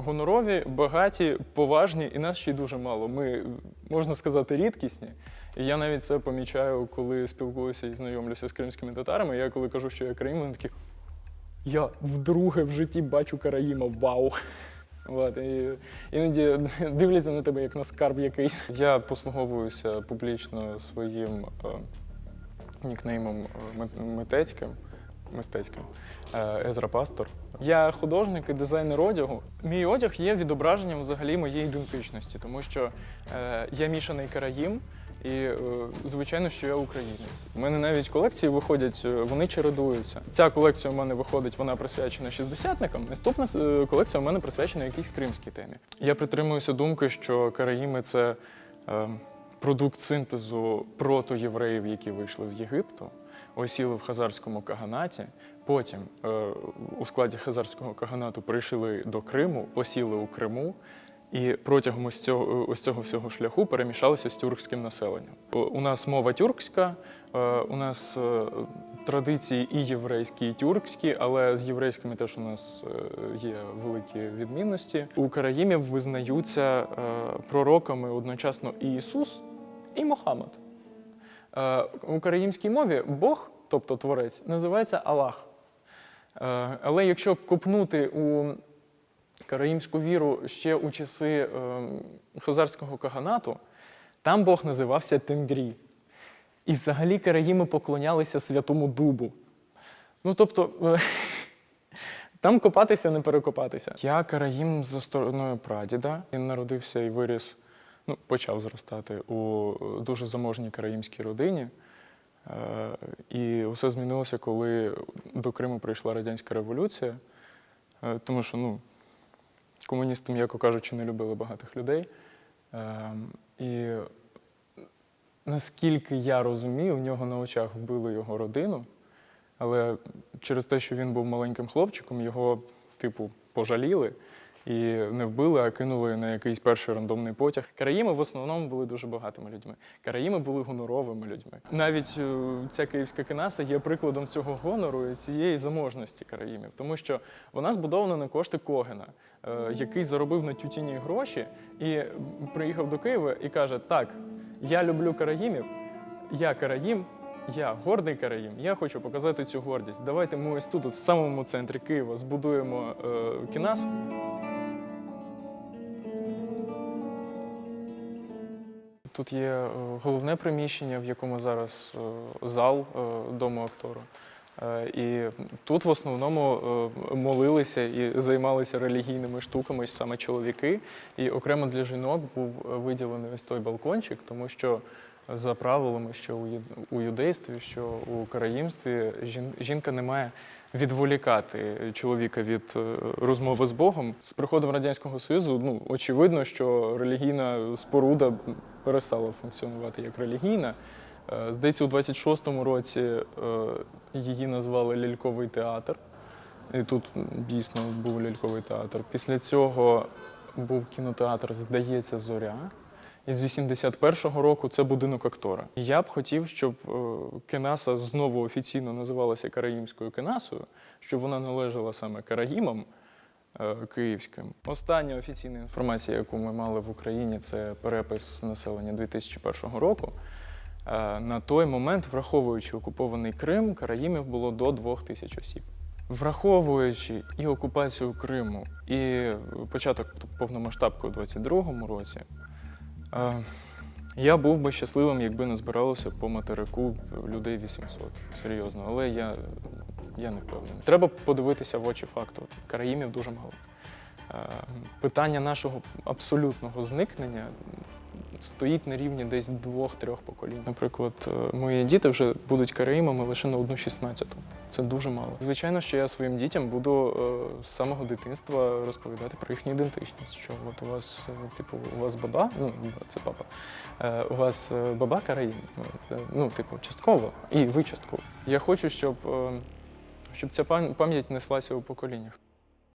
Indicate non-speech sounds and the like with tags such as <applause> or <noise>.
Гонорові, багаті, поважні, і нас ще й дуже мало. Ми, можна сказати, рідкісні. І я навіть це помічаю, коли спілкуюся і знайомлюся з кримськими татарами. Я коли кажу, що я Караїм, вони такі. Я вдруге в житті бачу Караїма, вау! От, і іноді дивляться на тебе як на скарб якийсь. Я послуговуюся публічно своїм е, нікнеймом е, мит- митецьким. Мистецьким е, Езра Пастор. Я художник і дизайнер одягу. Мій одяг є відображенням взагалі моєї ідентичності, тому що е, я мішаний караїм, і е, звичайно, що я українець. У мене навіть колекції виходять, вони чередуються. Ця колекція у мене виходить, вона присвячена шістдесятникам. Наступна колекція у мене присвячена якійсь кримській темі. Я притримуюся думки, що караїми це е, продукт синтезу протоєвреїв, які вийшли з Єгипту, осіли в хазарському каганаті. Потім е, у складі хазарського каганату прийшли до Криму, осіли у Криму. І протягом ось цього, ось цього всього шляху перемішалися з тюркським населенням. У- У нас мова тюркська, е, у нас е, традиції і єврейські, і тюркські, але з єврейськими теж у нас е, є великі відмінності. У караїмів визнаються е, пророками одночасно і Ісус, і Мохаммед. Е, У караїмській мові Бог, тобто Творець, називається Аллах. Е, Але якщо копнути у караїмську віру ще у часи е, хазарського каганату, там Бог називався Тенгрі. І взагалі караїми поклонялися святому дубу. Ну тобто, <laughs> там копатися, не перекопатися. Я караїм за стороною прадіда. Він народився і виріс, ну, почав зростати у дуже заможній караїмській родині. Е, І все змінилося, коли до Криму прийшла радянська революція. Е, Тому що, ну, комуністи, м'яко кажучи, не любили багатих людей. Е, І наскільки я розумію, у нього на очах вбили його родину, але через те, що він був маленьким хлопчиком, його, типу, пожаліли і не вбили, а кинули на якийсь перший рандомний потяг. Караїми в основному були дуже багатими людьми. Караїми були гоноровими людьми. Навіть е, ця київська кинаса є прикладом цього гонору і цієї заможності караїмів, тому що вона збудована на кошти Когена, е, який заробив на тютюні гроші і приїхав до Києва і каже: Так, я люблю караїмів, я караїм. Я гордий караїм, я хочу показати цю гордість. Давайте ми ось тут, в самому центрі Києва, збудуємо е, кінасу. Тут є е, головне приміщення, в якому зараз е, зал е, дому актора. І тут в основному молилися і займалися релігійними штуками саме чоловіки. І окремо для жінок був виділений ось той балкончик, тому що за правилами, що у юдействі, що у караїмстві жінка не має відволікати чоловіка від е, розмови з Богом. З приходом радянського союзу, ну очевидно, що релігійна споруда перестала функціонувати як релігійна. Е, Здається, у 26-му році е, її назвали ляльковий театр. І тут дійсно був ляльковий театр. Після цього був кінотеатр, здається, Зоря. І з 81-го року це будинок актора. Я б хотів, щоб е, Кенаса знову офіційно називалася Караїмською Кенасою, щоб вона належала саме Караїмам е, київським. Остання офіційна інформація, яку ми мали в Україні, це перепис населення 2001 року. Е, На той момент, враховуючи окупований Крим, Караїмів було до 2 тисяч осіб. Враховуючи і окупацію Криму, і початок повномасштабки у 22-му році, я був би щасливим, якби не збиралося по материку людей 800. Серйозно, але я, я не впевнений. Треба подивитися в очі факту. Караїмів дуже мало. Питання нашого абсолютного зникнення стоїть на рівні десь двох-трьох поколінь. Наприклад, е, мої діти вже будуть караїмами лише на одну шістнадцяту. Це дуже мало. Звичайно, що я своїм дітям буду е, з самого дитинства розповідати про їхню ідентичність. Що от у вас, е, типу, у вас баба, ну це папа, е, у вас баба караїм. Е, Ну, типу, частково, і ви частково. Я хочу, щоб, щоб ця пам- пам'ять неслася у поколіннях.